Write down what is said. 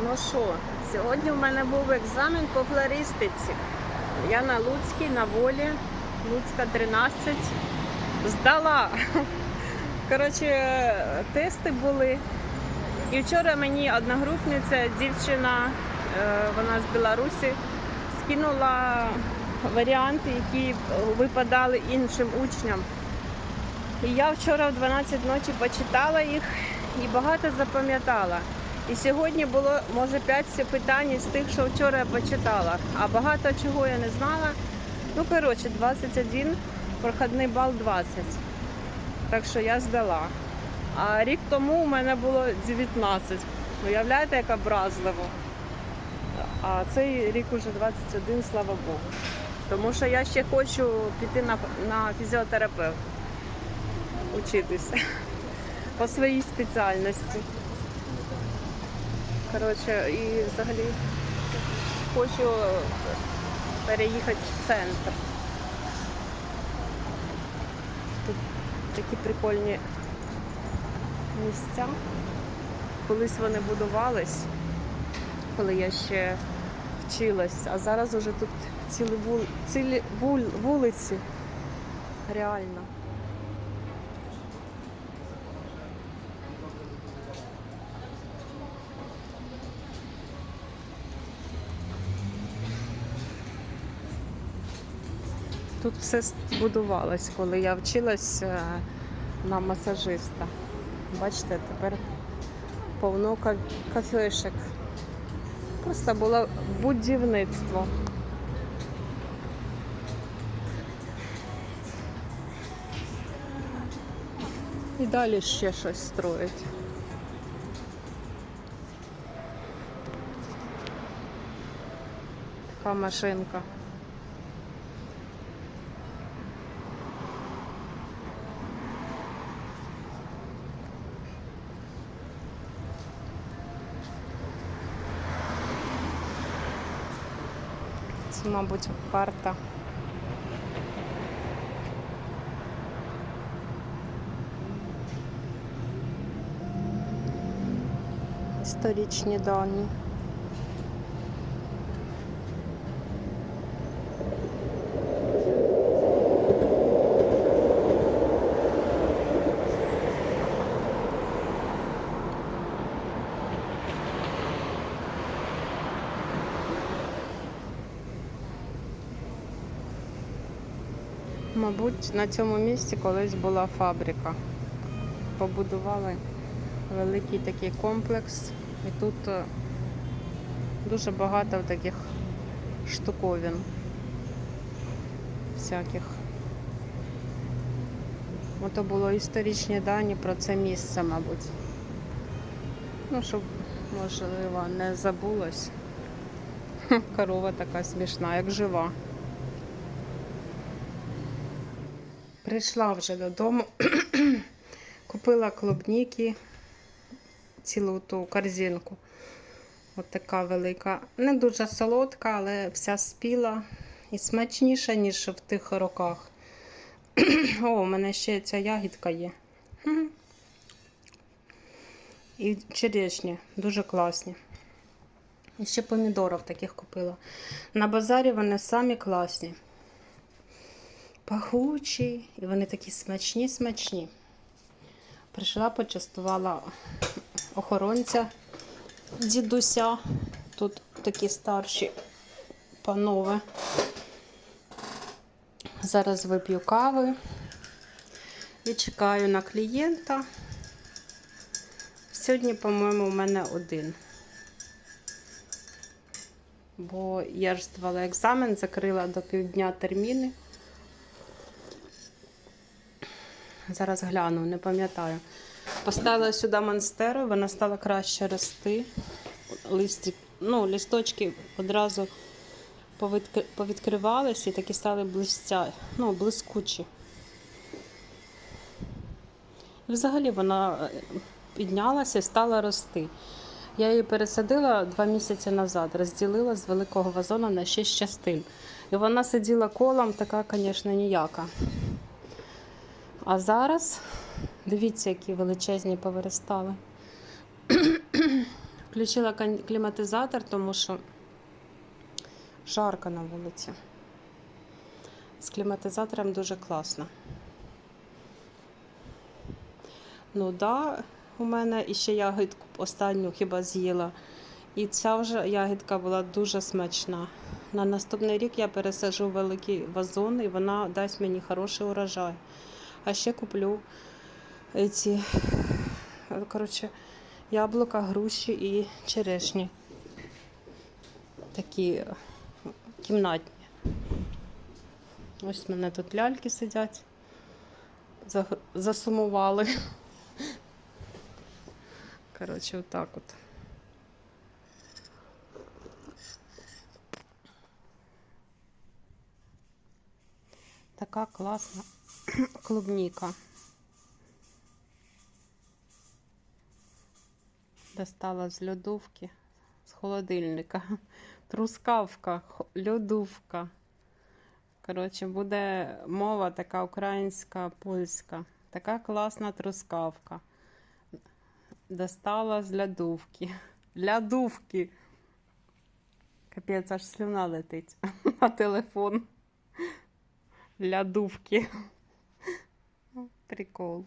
Ну що, сьогодні в мене був екзамен по флористиці. Я на Луцькій, на волі, Луцька 13. Здала. Коротше, тести були. І вчора мені одногрупниця, дівчина, е, вона з Білорусі, скинула варіанти, які випадали іншим учням. І я вчора в 12 ночі почитала їх і багато запам'ятала. І сьогодні було, може, 5 питань з тих, що вчора я почитала. А багато чого я не знала. Ну, коротше, 21, проходний бал 20. Так що я здала. А рік тому у мене було 19. Уявляєте, як образливо. А цей рік уже 21, слава Богу. Тому що я ще хочу піти на, на фізіотерапевт учитися по своїй спеціальності. Коротше, і взагалі хочу переїхати в центр. Тут такі прикольні місця. Колись вони будувались, коли я ще вчилась, а зараз уже тут цілі, вул... цілі вул... вулиці. Реально. Тут все будувалось, коли я вчилась е, на масажиста. Бачите, тепер повно ка- кафешек. Просто було будівництво. І далі ще щось строять. Така машинка. Це, мабуть, карта. Історичні дані. Мабуть, на цьому місці колись була фабрика. Побудували великий такий комплекс. І тут е, дуже багато таких штуковин всяких. Ото було історичні дані про це місце, мабуть. Ну, щоб, можливо, не забулось. Корова така смішна, як жива. Прийшла вже додому, купила клубніки, цілу ту корзинку. От така велика. Не дуже солодка, але вся спіла і смачніша, ніж в тих роках. О, у мене ще ця ягідка є. І черешні, дуже класні. І ще помідорів таких купила. На базарі вони самі класні пахучі, і вони такі смачні, смачні. Прийшла, почастувала охоронця дідуся. Тут такі старші панове. Зараз вип'ю кави і чекаю на клієнта. Сьогодні, по-моєму, у мене один. Бо я ж здавала екзамен, закрила до півдня терміни. Зараз гляну, не пам'ятаю. Поставила сюди монстеру, вона стала краще рости. Листі, ну, лісточки одразу повідкри- повідкривалися і такі стали блистя, ну, блискучі. Взагалі вона е, піднялася і стала рости. Я її пересадила два місяці назад, розділила з великого вазона на шість частин. І вона сиділа колом, така, звісно, ніяка. А зараз дивіться, які величезні повиростали. Включила кліматизатор, тому що жарко на вулиці. З кліматизатором дуже класно. Ну да, у мене ще ягідку останню хіба з'їла. І ця вже ягідка була дуже смачна. На наступний рік я пересаджу великий вазон і вона дасть мені хороший урожай. А ще куплю ці коротше, яблука, груші і черешні. Такі е, кімнатні. Ось в мене тут ляльки сидять. Засумували. Коротше, отак от. Така класна клубніка. Достала з льодовки, з холодильника. Трускавка, льодовка. Коротше, буде мова така українська, польська. Така класна трускавка. Достала з лядувки. Лядувки. Капець, аж слюна летить на телефон. Лядувки. Прикол.